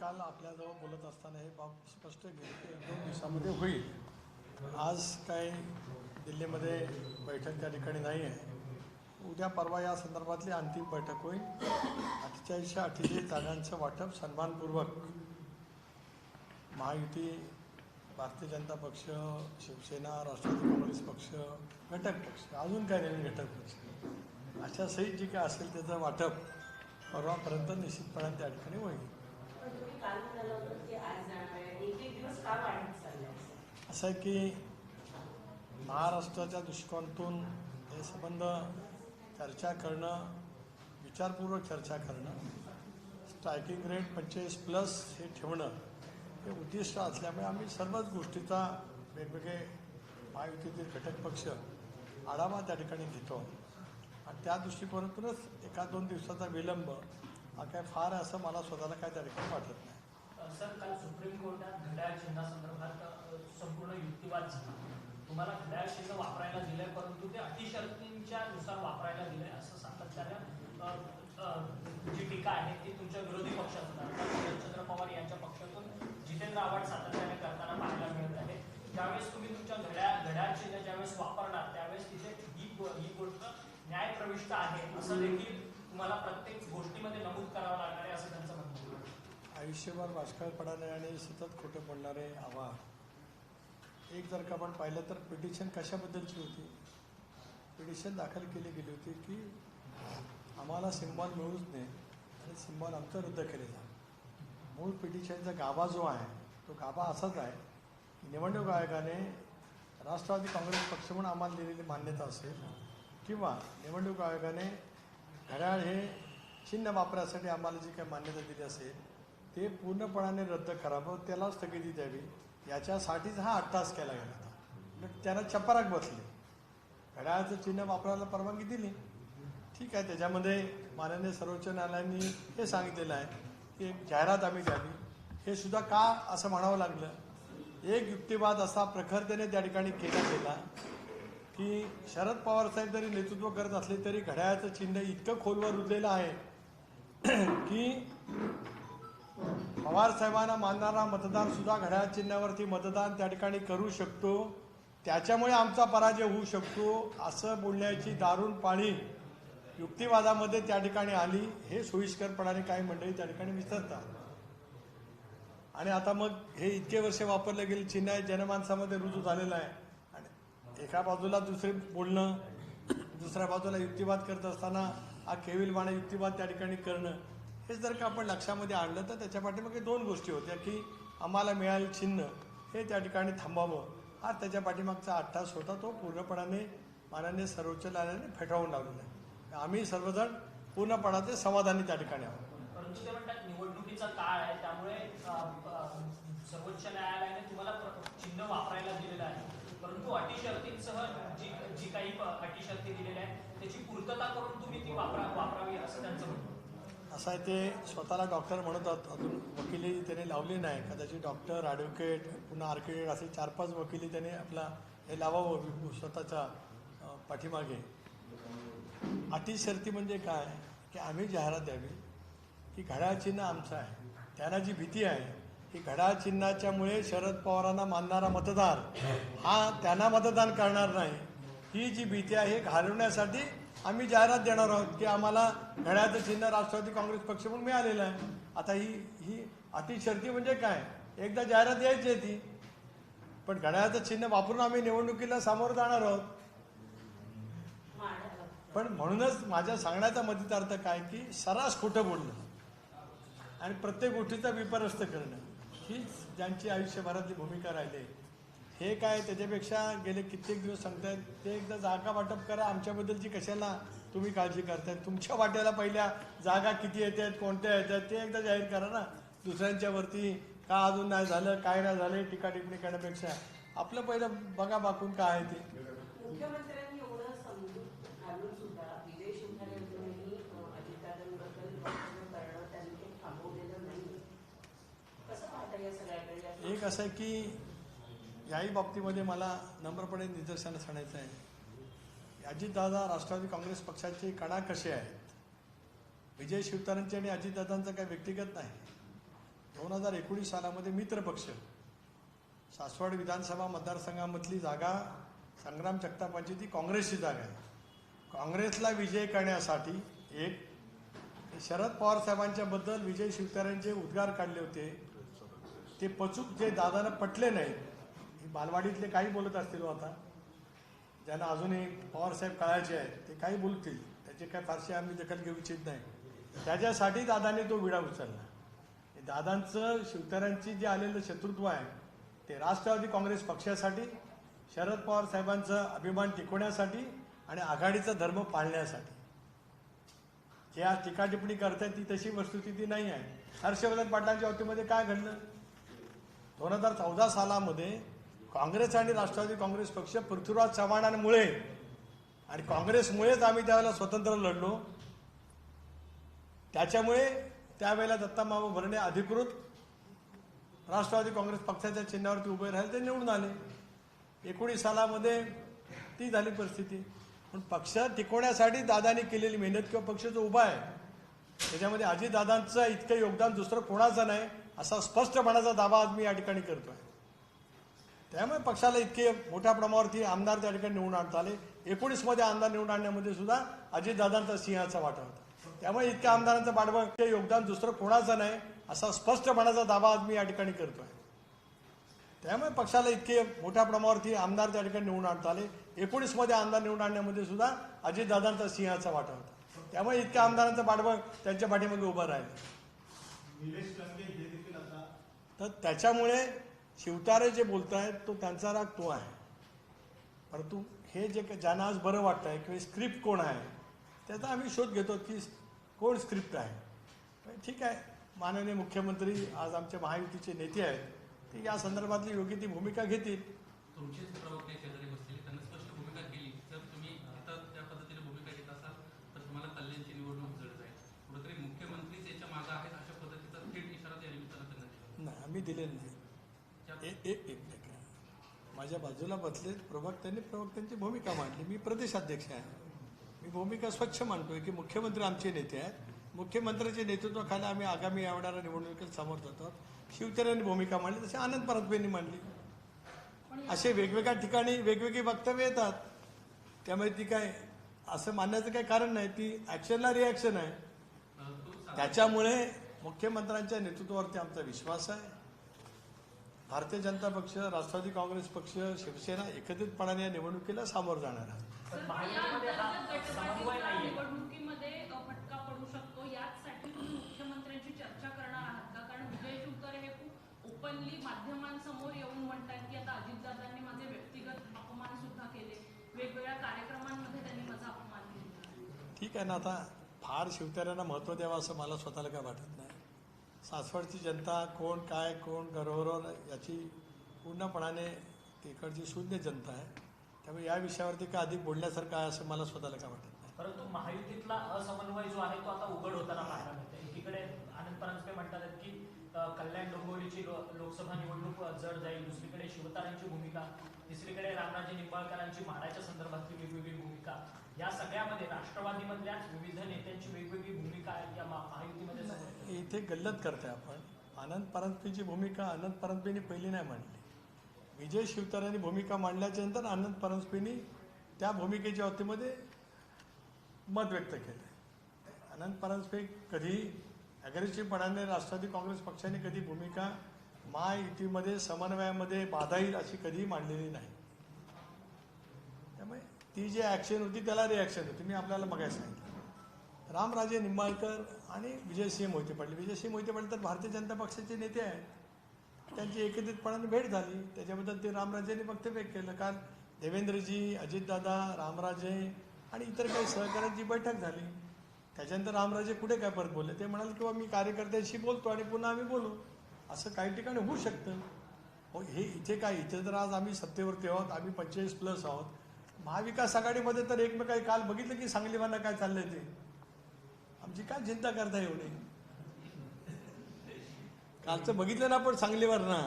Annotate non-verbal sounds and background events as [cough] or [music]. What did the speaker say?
काल आपल्याजवळ बोलत असताना हे बाब स्पष्ट केली दोन दिवसामध्ये होईल. आज काय दिल्लीमध्ये बैठक त्या ठिकाणी नाही आहे. उद्या परवा या संदर्भातली अंतिम बैठक होईल. अठ्ठेचाळीसशे अठ्ठेचाळीस जागांचं वाटप सन्मानपूर्वक. महायुती भारतीय जनता पक्ष शिवसेना राष्ट्रवादी काँग्रेस पक्ष घटक पक्ष अजून काय नवीन घटक पक्ष? अशा सहित जे काय असेल त्याचं वाटप परवापर्यंत निश्चितपणे त्या ठिकाणी होईल. असं? आहे की महाराष्ट्राच्या दृष्टिकोनातून हे संबंध चर्चा करणं विचारपूर्वक चर्चा करणं स्ट्रायकिंग रेट पंचेचाळीस प्लस हे ठेवणं हे उद्दिष्ट असल्यामुळे आम्ही सर्वच गोष्टीचा वेगवेगळे महायुतीतील घटक पक्ष आढावा त्या ठिकाणी घेतो आणि त्या दृष्टिकोनातूनच एका दोन दिवसाचा विलंब हा काय फार असं मला स्वतःला काय त्या ठिकाणी वाटत नाही सर काल सुप्रीम कोर्टात घड्याळ चिन्हासंदर्भात संपूर्ण युक्तिवाद झाला. तुम्हाला घड्याळ चिन्ह वापरायला दिलंय परंतु ते अतिशर्तींच्या नुसार वापरायला दिलंय असं सातत्यानं अ, जी टीका आहे ती तुमच्या विरोधी पक्षातून अर्थात शरदचंद्र पवार यांच्या पक्षातून जितेंद्र आव्हाड सातत्याने करताना पाहायला मिळत आहे. ज्यावेळेस तुम्ही तुमच्या घड्याळ घड्याळ चिन्ह ज्यावेळेस वापरणार त्यावेळेस तिथे ही ही गोष्ट न्यायप्रविष्ट आहे असं देखील तुम्हाला प्रत्येक गोष्टीमध्ये नमूद करावं लागणार आहे असं त्यांचं आयुष्यभर बाष्कळ पडणारे आणि सतत खोटं पडणारे आव्हान. एक जर का आपण पाहिलं तर पिटिशन कशाबद्दलची होती? पिटिशन दाखल केली गेली होती की आम्हाला सिंबॉल मिळूच नये आणि सिम्बॉल आमचं रद्द केले जा मूळ पिटिशनचा गाभा जो आहे तो गाभा असाच आहे की निवडणूक आयोगाने राष्ट्रवादी काँग्रेस पक्ष म्हणून आम्हाला दिलेली मान्यता असेल किंवा निवडणूक आयोगाने घड्याळ हे चिन्ह वापरासाठी आम्हाला जी काही मान्यता दिली असेल ते पूर्णपणाने रद्द करावं त्याला स्थगिती द्यावी. याच्यासाठीच हा आठ तास केला गेला होता. मग त्यानं चपराक बसले. घड्याळाचं चिन्ह वापरायला परवानगी दिली. ठीक आहे त्याच्यामध्ये माननीय सर्वोच्च न्यायालयाने हे सांगितलेलं आहे की एक जाहिरात आम्ही द्यावी. हे सुद्धा का असं म्हणावं लागलं? एक युक्तिवाद असा प्रखरतेने त्या ठिकाणी केला गेला की शरद पवार साहेब जरी नेतृत्व करत असले तरी घड्याळाचं चिन्ह इतकं खोलवर रुजलेलं आहे [clears throat] की पवार साहेबांना मानणारा मतदार सुद्धा घड्याळ चिन्हावरती मतदान त्या ठिकाणी करू शकतो. त्याच्यामुळे आमचा पराजय होऊ शकतो असं बोलण्याची दारुण पाळी युक्तिवादामध्ये त्या ठिकाणी आली. हे सोयीस्करपणाने काही मंडळी त्या ठिकाणी विसरतात. आणि आता मग हे इतके वर्ष वापरले गेले चिन्ह आहे जनमानसामध्ये रुजू झालेलं आहे. आणि एका बाजूला दुसरे बोलणं दुसऱ्या बाजूला युक्तिवाद करत असताना हा केविलवाणा युक्तिवाद त्या ठिकाणी करणं हे जर का आपण लक्षामध्ये आणलं तर त्याच्या पाठीमागे दोन गोष्टी होत्या की आम्हाला मिळालेलं चिन्ह हे त्या ठिकाणी थांबावं. हा त्याच्या पाठीमागचा अट्टास होता तो पूर्णपणाने मानाने सर्वोच्च न्यायालयाने फेटाळून लावलेला आहे. आम्ही सर्वजण पूर्णपणाचे समाधानी त्या ठिकाणी आहोत. परंतु ते म्हणतात निवडणुकीचा काळ आहे त्यामुळे सर्वोच्च न्यायालयाने तुम्हाला चिन्ह वापरायला दिलेलं आहे. परंतु अटी शर्तींसह जी जी काही अटी शर्ती दिलेल्या आहेत त्याची पूर्तता करून तुम्ही ती वापरा वापरावी असं त्यांचं म्हणणं. असं आहे ते स्वतःला डॉक्टर म्हणतात अजून वकिली त्याने लावली नाही. कदाचित डॉक्टर ॲडव्होकेट पुन्हा आर्किटेक्ट असे चार पाच वकिली त्याने आपला हे लावावं स्वतःच्या पाठीमागे. अटी शर्ती म्हणजे काय? की आम्ही जाहिरात द्यावी. की घड्याळ चिन्ह आमचं आहे. त्यांना जी भीती आहे की घड्याळ चिन्हाच्यामुळे शरद पवारांना मानणारा मतदार हा त्यांना मतदान करणार नाही. ही जी भीती आहे घालवण्यासाठी आम्ही जाहिरात देणार आहोत की आम्हाला घड्याचं चिन्ह राष्ट्रवादी काँग्रेस पक्ष म्हणून मिळालेलं आहे. आता ही ही अतिशर्ती म्हणजे काय? एकदा जाहिरात द्यायची आहे ती पण घड्याळाचं चिन्ह वापरून आम्ही निवडणुकीला सामोरं जाणार आहोत. पण म्हणूनच माझ्या सांगण्याचा मतितार्थ काय की सरास खोटं बोलणं आणि प्रत्येक गोष्टीचा विपरस्त करणं हीच ज्यांची आयुष्यभरातली भूमिका राहिली हे काय त्याच्यापेक्षा गेले कित्येक दिवस सांगतायत ते एकदा जागा वाटप करा आमच्याबद्दलची कशाला तुम्ही काळजी करताय? तुमच्या वाट्याला पहिल्या जागा किती येत आहेत कोणत्या येतात ते एकदा जाहीर करा ना. दुसऱ्यांच्या वरती का अजून नाही झालं काय नाही झालं टीका टिप्पणी करण्यापेक्षा. आपलं पहिलं बघा बाकून काय आहे ते. एक असं आहे की याही बाबतीमध्ये मला नम्रपणे निदर्शनास आणायचं आहे. अजितदादा राष्ट्रवादी काँग्रेस पक्षाचे कडा कसे आहेत. विजय शिवतारांचे आणि अजितदादांचं काही व्यक्तिगत नाही. दोन हजार एकोणीस सालामध्ये मित्रपक्ष सासवड विधानसभा मतदारसंघामधली जागा संग्राम जगतापांची ती काँग्रेसची जागा आहे. काँग्रेसला विजय करण्यासाठी एक शरद पवार साहेबांच्याबद्दल विजय शिवतारेंचे उद्गार काढले होते. ते पचूक जे दादानं पटले नाहीत बालवाडीतले काही बोलत असतील हो आता. ज्यांना अजूनही पवारसाहेब कळायचे आहेत ते काही बोलतील. त्याची काय फारशी आम्ही दखल घेऊ इच्छित नाही. त्याच्यासाठी दादांनी तो विडा उचलला. दादांचं शिवतऱ्यांची जे आलेलं शत्रुत्व आहे ते राष्ट्रवादी काँग्रेस पक्षासाठी शरद पवार साहेबांचं अभिमान टिकवण्यासाठी आणि आघाडीचा धर्म पाळण्यासाठी. जे आज टीका टिप्पणी करतायत ती तशी वस्तुस्थिती नाही आहे. हर्षवर्धन पाटलांच्या बाबतीमध्ये काय घडलं? दोन हजार चौदा सालामध्ये काँग्रेस आणि राष्ट्रवादी काँग्रेस पक्ष पृथ्वीराज चव्हाणांमुळे आणि काँग्रेसमुळेच आम्ही त्यावेळेला स्वतंत्र लढलो. त्याच्यामुळे त्यावेळेला दत्तामामा भरणे अधिकृत राष्ट्रवादी काँग्रेस पक्षाच्या चिन्हावरती उभे राहिले ते निवडून आले. एकोणीस सालामध्ये ती झाली परिस्थिती. पण पक्ष टिकवण्यासाठी दादानी केलेली मेहनत किंवा पक्ष जो उभा आहे त्याच्यामध्ये अजितदादांचं इतकं योगदान दुसरं कोणाचं नाही असा स्पष्टपणाचा दावा आज मी या ठिकाणी करतो आहे त्यामुळे पक्षाला इतके मोठ्या प्रमाणावरती आमदार त्या ठिकाणी निवडून आणता आले. एकोणीसमध्ये आमदार निवडून आणण्यामध्ये सुद्धा अजितदादांचा सिंहाचा वाटा होता. त्यामुळे इतक्या आमदारांचं पाठबळ ते योगदान दुसरं कोणाचं नाही असा स्पष्टपणाचा दावा आज मी या ठिकाणी करतोय. त्यामुळे पक्षाला इतके मोठ्या प्रमाणावरती आमदार त्या ठिकाणी निवडून आणता आले. एकोणीसमध्ये आमदार निवडून आणण्यामध्ये सुद्धा अजितदादांचा सिंहाचा वाटा होता. त्यामुळे इतक्या आमदारांचं पाठबळ त्यांच्या पाठीमागे उभं राहिलं. तर त्याच्यामुळे शिवतारे जे बोलतायत तो त्यांचा राग तो आहे. परंतु हे जे ज्यांना आज बरं वाटत आहे किंवा स्क्रिप्ट कोण आहे त्याचा आम्ही शोध घेतो की कोण स्क्रिप्ट आहे. ठीक आहे माननीय मुख्यमंत्री आज आमचे महायुतीचे नेते आहेत ते या संदर्भातली योग्य ती भूमिका घेतील. आहेत आम्ही दिलेलं नाही. एक एक एक माझ्या बाजूला बसले प्रवक्त्यांनी प्रवक्त्यांची भूमिका मांडली. मी प्रदेशाध्यक्ष आहे. मी भूमिका स्वच्छ मांडतोय की मुख्यमंत्री आमचे नेते आहेत. मुख्यमंत्र्याच्या नेतृत्वाखाली आम्ही आगामी आवडणाऱ्या निवडणुकीत समोर जातो. शिवसेनेने भूमिका मांडली तशी आनंद परतबेंनी मांडली. असे वेगवेगळ्या ठिकाणी वेगवेगळी वक्तव्य येतात. त्यामुळे ती काय असं मानण्याचं काही कारण नाही. ती ॲक्शनला रिॲक्शन आहे. त्याच्यामुळे मुख्यमंत्र्यांच्या नेतृत्वावरती आमचा विश्वास आहे. भारतीय जनता पक्ष राष्ट्रवादी काँग्रेस पक्ष शिवसेना एकत्रितपणाने या निवडणुकीला सामोरं जाणार आहे. पण सर, या महायुतीमध्ये अंतर्गत समन्वय गटबाजीचा नाहीये. निवडणुकीमध्ये अ, फटका पडू शकतो. याचसाठी तुम्ही मुख्यमंत्र्यांची चर्चा करणार आहात का? कारण विजय शिवतारे खूप ओपनली माध्यमांसमोर येऊन म्हणतात की आता अजितदादांनी माझे व्यक्तिगत अपमान सुद्धा केले. वेगवेगळ्या कार्यक्रमांमध्ये त्यांनी माझा अपमान केला. ठीक आहे ना आता फार शिवतार्यांना महत्त्व द्यावं असं मला स्वतःला काय वाटत नाही सासवडची जनता कोण काय कोण गरोवर याची पूर्णपणाने तिकडची शून्य जनता आहे. त्यामुळे या विषयावरती काय अधिक बोलण्यासारखं आहे असं मला स्वतःला काय वाटत नाही. परंतु महायुतीतला असमन्वय जो आहे तो आता उघड होताना पाहायला मिळतो एकीकडे आनंद परांजपे म्हणतात की कल्याण डोंबिवलीची लो- लोकसभा निवडणूक जड जाईल. दुसरीकडे शिवतारांची भूमिका तिसरीकडे रामराजे निंबाळकरांची म्हाडाच्या संदर्भातली वेगवेगळी भूमिका. या सगळ्यामध्ये राष्ट्रवादीमधल्याच विविध नेत्यांची वेगवेगळी भूमिका आहे या महायुतीमध्ये इथे गल्लत करताय आपण. आनंद परांजपेची भूमिका आनंद परांजपेनी पहिली नाही मांडली. विजय शिवतारांनी भूमिका मांडल्याच्या नंतर आनंद परांजपेनी त्या भूमिकेच्या बाबतीमध्ये मत व्यक्त केलं आनंद परांजपे कधी अग्रेसिव्हपणाने राष्ट्रवादी काँग्रेस पक्षाने कधी भूमिका महायुतीमध्ये समन्वयामध्ये बाधा येईल अशी कधीही मांडलेली नाही. त्यामुळे ती जी ॲक्शन होती त्याला रिॲक्शन होती. मी आपल्याला बघायला सांगितलं. रामराजे निंबाळकर आणि विजयसिंह मोहिते पाटील विजयसिंह मोहिते पाटील तर भारतीय जनता पक्षाचे नेते आहेत. त्यांची एकत्रितपणाने भेट झाली. त्याच्याबद्दल ते रामराजेंनी वक्तव्य केलं. कारण देवेंद्रजी अजितदादा रामराजे आणि इतर काही सहकाऱ्यांची बैठक झाली. त्याच्यानंतर रामराजे कुठे काय परत बोलले? ते म्हणाले किंवा मी कार्यकर्त्यांशी बोलतो आणि पुन्हा आम्ही बोलू. असं काही ठिकाणी होऊ शकतं. हो हे इथे काय इथे तर आज आम्ही सत्तेवरती आहोत आम्ही पंचेचाळीस प्लस आहोत. महाविकास आघाडीमध्ये तर एकमेकाही काल बघितलं की सांगलीवांना काय चाललंय ते? आमची काय चिंता करता एवढी कालचं बघितलं ना आपण सांगलीवर ना